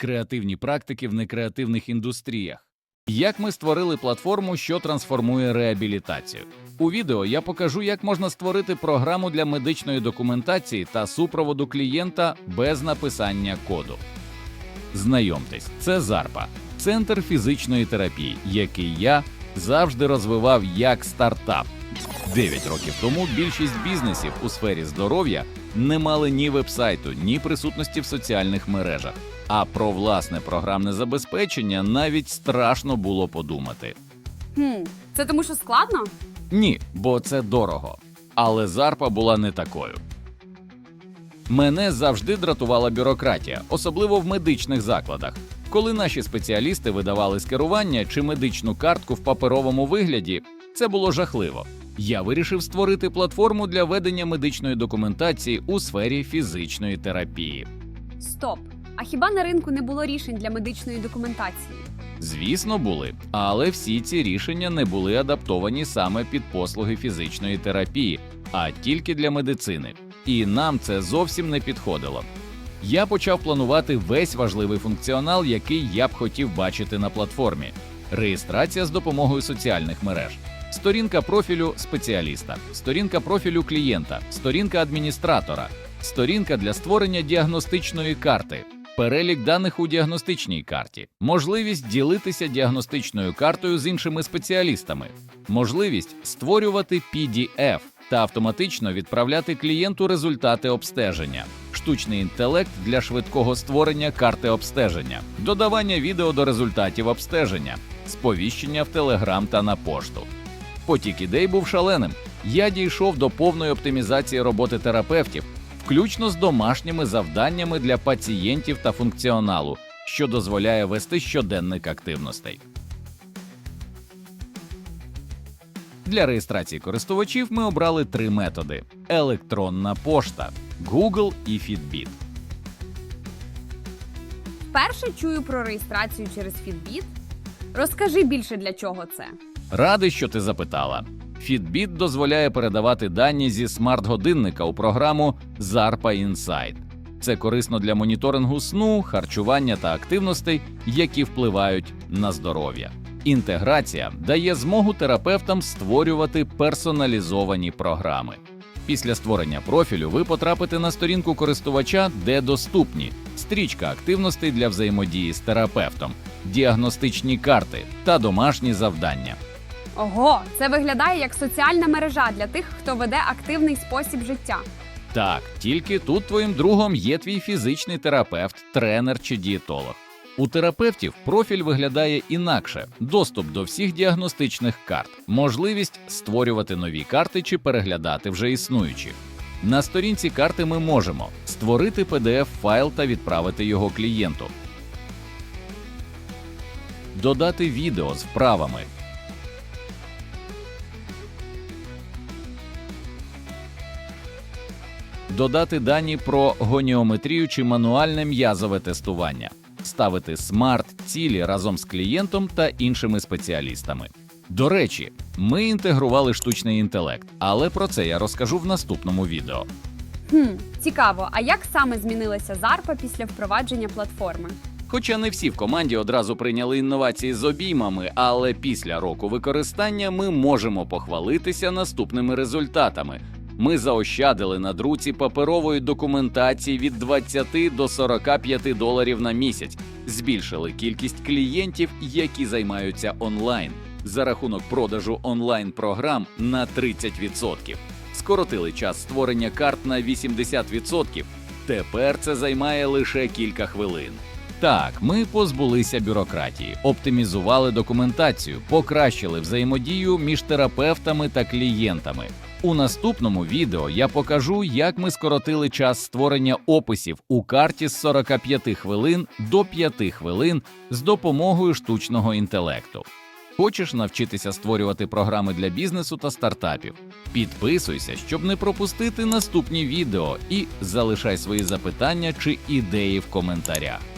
креативні практики в некреативних індустріях. Як ми створили платформу, що трансформує реабілітацію. У відео я покажу, як можна створити програму для медичної документації та супроводу клієнта без написання коду. Знайомтесь, це Зарпа, центр фізичної терапії, який я завжди розвивав як стартап. Дев'ять років тому більшість бізнесів у сфері здоров'я не мали ні вебсайту, ні присутності в соціальних мережах. А про власне програмне забезпечення навіть страшно було подумати. Хм, це тому, що складно? Ні, бо це дорого. Але зарпа була не такою. Мене завжди дратувала бюрократія, особливо в медичних закладах. Коли наші спеціалісти видавали скерування чи медичну картку в паперовому вигляді, це було жахливо. Я вирішив створити платформу для ведення медичної документації у сфері фізичної терапії. Стоп. А хіба на ринку не було рішень для медичної документації? Звісно, були, але всі ці рішення не були адаптовані саме під послуги фізичної терапії, а тільки для медицини. І нам це зовсім не підходило. Я почав планувати весь важливий функціонал, який я б хотів бачити на платформі: реєстрація з допомогою соціальних мереж, сторінка профілю спеціаліста, сторінка профілю клієнта, сторінка адміністратора, сторінка для створення діагностичної карти, перелік даних у діагностичній карті, можливість ділитися діагностичною картою з іншими спеціалістами, можливість створювати PDF та автоматично відправляти клієнту результати обстеження, штучний інтелект для швидкого створення карти обстеження, додавання відео до результатів обстеження, сповіщення в Telegram та на пошту. Потік ідей був шаленим. Я дійшов до повної оптимізації роботи терапевтів, включно з домашніми завданнями для пацієнтів та функціоналу, що дозволяє вести щоденник активностей. Для реєстрації користувачів ми обрали три методи: електронна пошта, Google і Fitbit. Вперше чую про реєстрацію через Fitbit. Розкажи більше для чого це. Радий, що ти запитала. Fitbit дозволяє передавати дані зі смарт-годинника у програму Zarpa Insight. Це корисно для моніторингу сну, харчування та активностей, які впливають на здоров'я. Інтеграція дає змогу терапевтам створювати персоналізовані програми. Після створення профілю ви потрапите на сторінку користувача, де доступні стрічка активностей для взаємодії з терапевтом, діагностичні карти та домашні завдання. Ого, це виглядає як соціальна мережа для тих, хто веде активний спосіб життя. Так, тільки тут твоїм другом є твій фізичний терапевт, тренер чи дієтолог. У терапевтів профіль виглядає інакше: доступ до всіх діагностичних карт, можливість створювати нові карти чи переглядати вже існуючі. На сторінці карти ми можемо створити PDF-файл та відправити його клієнту, додати відео з вправами, додати дані про гоніометрію чи мануальне м'язове тестування, ставити смарт-цілі разом з клієнтом та іншими спеціалістами. До речі, ми інтегрували штучний інтелект, але про це я розкажу в наступному відео. Хм, цікаво, а як саме змінилася Зарпа після впровадження платформи? Хоча не всі в команді одразу прийняли інновації з обіймами, але після року використання ми можемо похвалитися наступними результатами. Ми заощадили на друці паперової документації від 20 до 45 доларів на місяць, збільшили кількість клієнтів, які займаються онлайн за рахунок продажу онлайн-програм на 30%. Скоротили час створення карт на 80%. Тепер це займає лише кілька хвилин. Так, ми позбулися бюрократії, оптимізували документацію, покращили взаємодію між терапевтами та клієнтами. У наступному відео я покажу, як ми скоротили час створення описів у карті з 45 хвилин до 5 хвилин з допомогою штучного інтелекту. Хочеш навчитися створювати програми для бізнесу та стартапів? Підписуйся, щоб не пропустити наступні відео, і залишай свої запитання чи ідеї в коментарях.